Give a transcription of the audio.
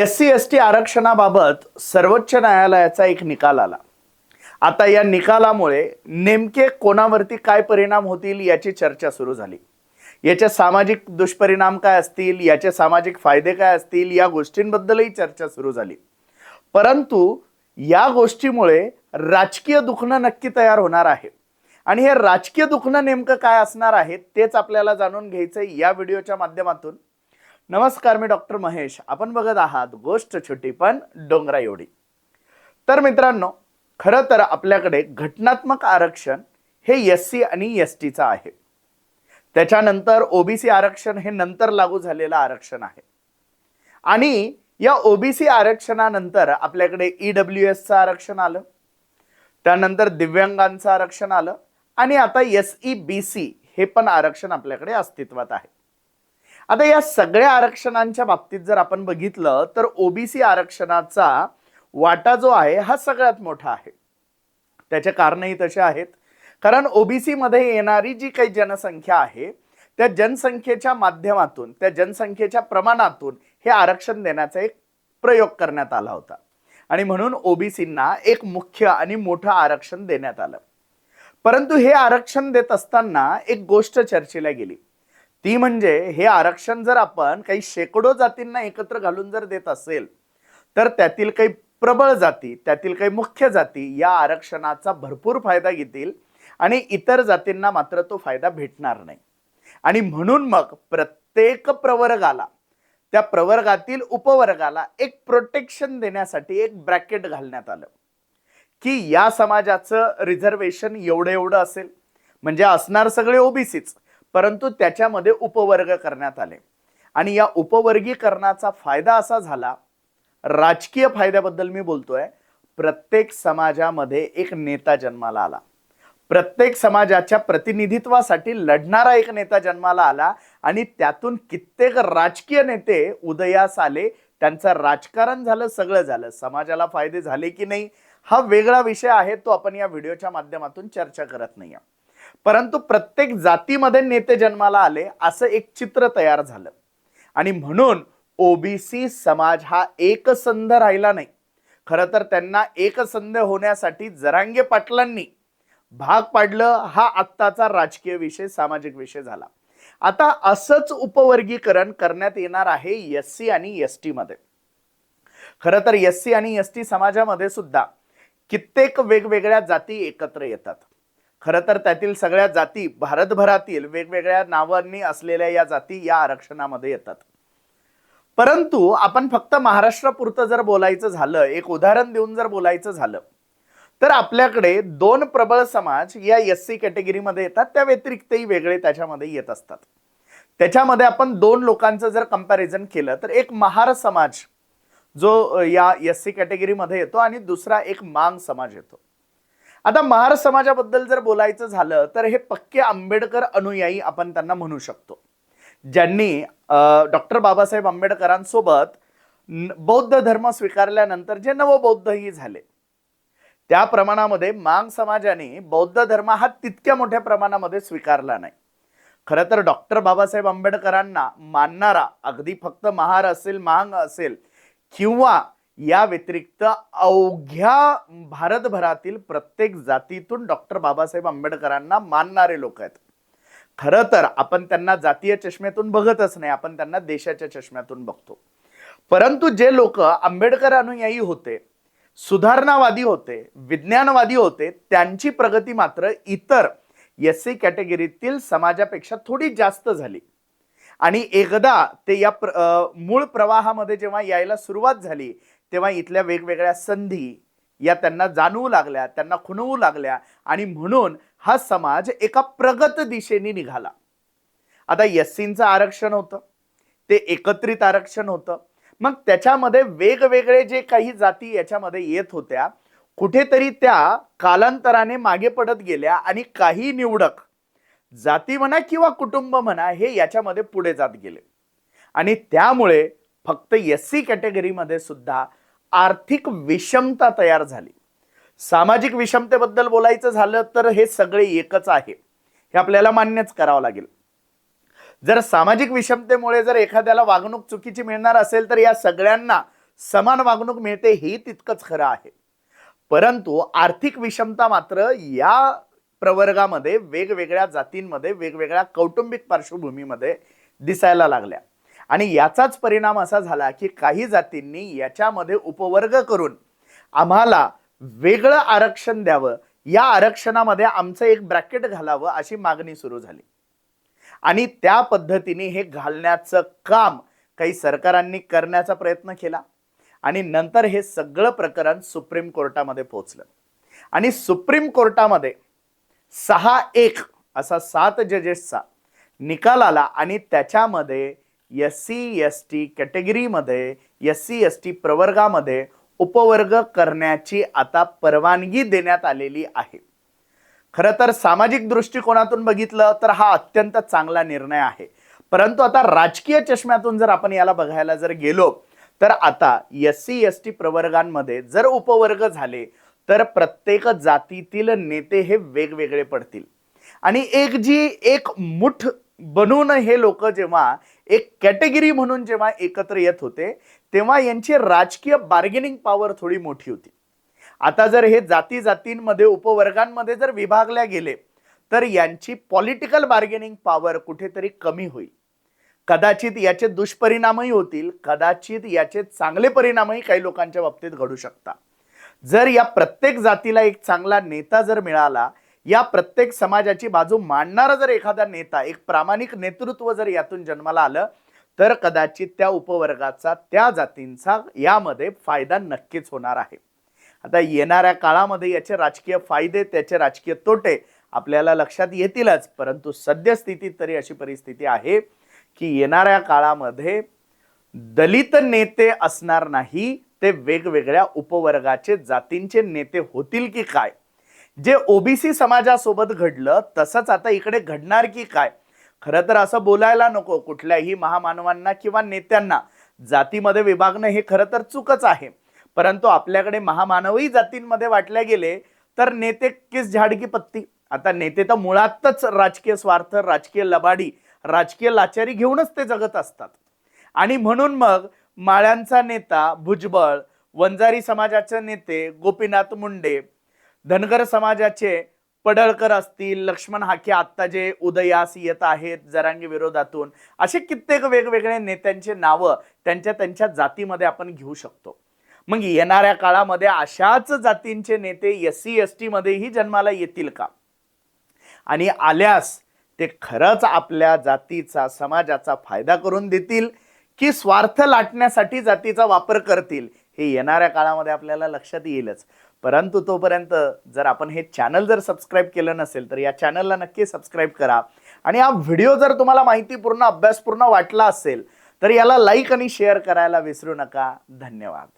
S C S T आरक्षणाबाबत सर्वोच्च न्यायालयाचा एक निकाल आला. आता या निकालामुळे नेमके कोणावरती काय परिणाम होतील याची चर्चा सुरू झाली. याचे सामाजिक दुष्परिणाम काय असतील याचे सामाजिक फायदे काय असतील या गोष्टींबद्दलही चर्चा सुरू झाली. परंतु या गोष्टीमुळे राजकीय दुखणं नक्की तयार होणार आहे. आणि हे राजकीय दुखणं नेमकं काय असणार आहे तेच आपल्याला जाणून घ्यायचंय या व्हिडिओच्या माध्यमातून. नमस्कार मी डॉक्टर महेश. आपण बघत आहात गोष्ट छोटी पण डोंगरा एवढी. तर मित्रांनो खरं तर आपल्याकडे घटनात्मक आरक्षण हे एस सी आणि एस टीचं आहे. त्याच्यानंतर ओबीसी आरक्षण हे नंतर लागू झालेलं आरक्षण आहे. आणि या ओबीसी आरक्षणानंतर आपल्याकडे ई डब्ल्यू एसचं आरक्षण आलं. त्यानंतर दिव्यांगांचं आरक्षण आलं. आणि आता एस ई बी सी हे पण आरक्षण आपल्याकडे अस्तित्वात आहे. आता या सगळ्या आरक्षणांच्या बाबतीत जर आपण बघितलं तर ओबीसी आरक्षणाचा वाटा जो आहे हा सगळ्यात मोठा आहे. त्याचे कारणही तसे आहेत. कारण ओबीसी मध्ये येणारी जी काही जनसंख्या आहे त्या जनसंख्येच्या माध्यमातून त्या जनसंख्येच्या प्रमाणातून हे आरक्षण देण्याचा एक प्रयोग करण्यात आला होता. आणि म्हणून ओबीसींना एक मुख्य आणि मोठं आरक्षण देण्यात आलं. परंतु हे आरक्षण देत असताना एक गोष्ट चर्चेला गेली. ती म्हणजे हे आरक्षण जर आपण काही शेकडो जातींना एकत्र घालून जर देत असेल तर त्यातील काही प्रबळ जाती त्यातील काही मुख्य जाती या आरक्षणाचा भरपूर फायदा घेतील आणि इतर जातींना मात्र तो फायदा भेटणार नाही. आणि म्हणून मग प्रत्येक प्रवर्गाला त्या प्रवर्गातील उपवर्गाला एक प्रोटेक्शन देण्यासाठी एक ब्रॅकेट घालण्यात आलं. की या समाजाचं रिझर्वेशन एवढं एवढं असेल. म्हणजे असणार सगळे ओबीसीच परंतु त्याच्यामध्ये उपवर्ग करण्यात आले. आणि या उपवर्गीकरणाचा फायदा असा झाला राजकीय फायद्याबद्दल मी बोलतोय प्रत्येक समाजामध्ये एक नेता जन्माला आला. प्रत्येक समाजाच्या प्रतिनिधित्वासाठी लढणारा एक नेता जन्माला आला आणि त्यातून कित्येक राजकीय नेते उदयास आले. त्यांचं राजकारण झालं सगळं झालं. समाजाला फायदे झाले की नाही हा वेगळा विषय आहे तो आपण या व्हिडिओच्या माध्यमातून चर्चा करत नाही परंतु प्रत्येक जातीमध्ये नेते जन्माला आले असं एक चित्र तयार झालं. आणि म्हणून ओबीसी समाज हा एकसंध राहिला नाही. खरं तर त्यांना एकसंध होण्यासाठी जरांगे पाटलांनी भाग पाडलं हा आत्ताचा राजकीय विषय सामाजिक विषय झाला. आता असंच उपवर्गीकरण करण्यात येणार आहे एस सी आणि एस टी मध्ये. खरं तर एस सी आणि एस टी समाजामध्ये सुद्धा कित्येक वेगवेगळ्या जाती एकत्र येतात. खरं तर त्यातील सगळ्या जाती भारतभरातील वेगवेगळ्या नावांनी असलेल्या या जाती या आरक्षणामध्ये येतात. परंतु आपण फक्त महाराष्ट्रापुरतं जर बोलायचं झालं एक उदाहरण देऊन जर बोलायचं झालं तर आपल्याकडे दोन प्रबळ समाज या एस सी कॅटेगरीमध्ये येतात. त्या व्यतिरिक्तही वेगळे त्याच्यामध्ये येत असतात. त्याच्यामध्ये आपण दोन लोकांचं जर कंपॅरिझन केलं तर एक महार समाज जो या एस सी कॅटेगरीमध्ये येतो आणि दुसरा एक मांग समाज येतो. आता महार समाजाबद्दल जर बोलायचं झालं तर हे पक्के आंबेडकर अनुयायी आपण त्यांना म्हणू शकतो. ज्यांनी डॉक्टर बाबासाहेब आंबेडकरांसोबत बौद्ध धर्म स्वीकारल्यानंतर जे नवबौद्धही झाले त्या प्रमाणामध्ये मांग समाजाने बौद्ध धर्म हा तितक्या मोठ्या प्रमाणामध्ये स्वीकारला नाही. खरं तर डॉक्टर बाबासाहेब आंबेडकरांना मानणारा अगदी फक्त महार असेल मांग असेल किंवा या व्यतिरिक्त अवघ्या भारतभरातील प्रत्येक जातीतून डॉक्टर बाबासाहेब आंबेडकरांना मानणारे लोक आहेत. खरं तर आपण त्यांना जातीय चष्म्यातून बघतच नाही आपण त्यांना देशाच्या चष्म्यातून बघतो. परंतु जे लोक आंबेडकर अनुयायी होते सुधारणावादी होते विज्ञानवादी होते त्यांची प्रगती मात्र इतर एस सी कॅटेगरीतील समाजापेक्षा थोडी जास्त झाली. आणि एकदा ते या प्र मूळ प्रवाहामध्ये जेव्हा यायला सुरुवात झाली तेव्हा इथल्या वेगवेगळ्या संधी या त्यांना जाणवू लागल्या त्यांना खुणवू लागल्या आणि म्हणून हा समाज एका प्रगत दिशेने निघाला. आता यस्सींचं आरक्षण होतं ते एकत्रित आरक्षण होतं. मग त्याच्यामध्ये वेगवेगळे जे काही जाती याच्यामध्ये येत होत्या कुठेतरी त्या कालांतराने मागे पडत गेल्या आणि काही निवडक जाती म्हणा किंवा कुटुंब म्हणा हे याच्यामध्ये पुढे जात गेले. आणि त्यामुळे फक्त एस सी कॅटेगरीमध्ये सुद्धा आर्थिक विषमता तयार झाली. सामाजिक विषमतेबद्दल बोलायचं झालं तर हे सगळे एकच आहे. हे आपल्याला मान्यच करावं लागेल. जर सामाजिक विषमतेमुळे जर एखाद्याला वागणूक चुकीची मिळणार असेल तर या सगळ्यांना समान वागणूक मिळते हे तितकंच खरं आहे. परंतु आर्थिक विषमता मात्र या प्रवर्गामध्ये वेगवेगळ्या जातींमध्ये वेगवेगळ्या कौटुंबिक पार्श्वभूमीमध्ये दिसायला लागल्या. आणि याचाच परिणाम असा झाला की काही जातींनी याच्यामध्ये उपवर्ग करून आम्हाला वेगळं आरक्षण द्यावं. या आरक्षणामध्ये आमचं एक ब्रॅकेट घालावं अशी मागणी सुरू झाली. आणि त्या पद्धतीने हे घालण्याचं काम काही सरकारांनी करण्याचा प्रयत्न केला. आणि नंतर हे सगळं प्रकरण सुप्रीम कोर्टामध्ये पोहोचलं. आणि सुप्रीम कोर्टामध्ये सहा एक असा सात जजेसचा निकाल आला आणि त्याच्यामध्ये एस सी एस टी कॅटेगरीमध्ये एस सी एस टी प्रवर्गामध्ये उपवर्ग करण्याची आता परवानगी देण्यात आलेली आहे. खरं तर सामाजिक दृष्टिकोनातून बघितलं तर हा अत्यंत चांगला निर्णय आहे. परंतु आता राजकीय चष्म्यातून जर आपण याला बघायला जर गेलो तर आता एस सी एस टी प्रवर्गांमध्ये जर उपवर्ग झाले तर प्रत्येक जातीतील नेते हे वेगवेगळे पडतील. आणि एक जी एक मुठ बनून हे लोक जेव्हा एक कॅटेगरी म्हणून जेव्हा एकत्र येत होते तेव्हा यांची राजकीय बार्गेनिंग पॉवर थोडी मोठी होती. आता जर हे जाती जातींमध्ये उपवर्गांमध्ये जर विभागल्या गेले तर यांची पॉलिटिकल बार्गेनिंग पॉवर कुठेतरी कमी होईल. कदाचित याचे दुष्परिणामही होतील कदाचित याचे चांगले परिणामही काही लोकांच्या बाबतीत घडू शकतात. जर या प्रत्येक जातीला एक चांगला नेता जर मिळाला या प्रत्येक समाजाची बाजू मांडणारा जर एखादा नेता एक प्रामाणिक नेतृत्व जर यातून जन्माला आलं तर कदाचित त्या उपवर्गाचा त्या जातींचा यामध्ये फायदा नक्कीच होणार आहे. आता येणाऱ्या काळामध्ये याचे राजकीय फायदे त्याचे राजकीय तोटे आपल्याला लक्षात येतीलच परंतु सद्यस्थितीत तरी अशी परिस्थिती आहे की येणाऱ्या काळामध्ये दलित नेते असणार नाही ते वेगवेगळ्या उपवर्गाचे जातींचे नेते होतील की काय? जे ओबीसी समाजासोबत घडलं तसंच आता इकडे घडणार की काय? खरं तर असं बोलायला नको कुठल्याही महामानवांना किंवा नेत्यांना. जातीमध्ये विभागणं हे खरं तर चुकच आहे. परंतु आपल्याकडे महामानवही जातींमध्ये वाटले गेले तर नेते किस झाड की पत्ती? आता नेते तर मुळातच राजकीय स्वार्थ राजकीय लबाडी राजकीय लाचारी घेऊनच ते जगत असतात. आणि म्हणून मग माळ्यांचा नेता भुजबळ वंजारी समाजाचे नेते गोपीनाथ मुंडे धनगर समाजाचे पडळकर असतील लक्ष्मण हाके आत्ता जे उदयास येत आहेत जरांगी विरोधातून असे कित्येक वेगवेगळे नेत्यांचे नावं त्यांच्या त्यांच्या जातीमध्ये आपण घेऊ शकतो. मग येणाऱ्या काळामध्ये अशाच जातींचे नेते एस सी एस मध्येही जन्माला येतील का? आणि आल्यास ते खरंच आपल्या जातीचा समाजाचा फायदा करून देतील की स्वार्थ लाटण्यासाठी जातीचा वापर करतील? हे येणाऱ्या काळामध्ये आपल्याला लक्षात येईलच. परंतु तोपर्यंत जर आपण हे चॅनल जर सबस्क्राईब केलं नसेल तर या चॅनलला नक्की सबस्क्राईब करा. आणि हा व्हिडिओ जर तुम्हाला माहितीपूर्ण अभ्यासपूर्ण वाटला असेल तर याला लाईक आणि शेअर करायला विसरू नका. धन्यवाद.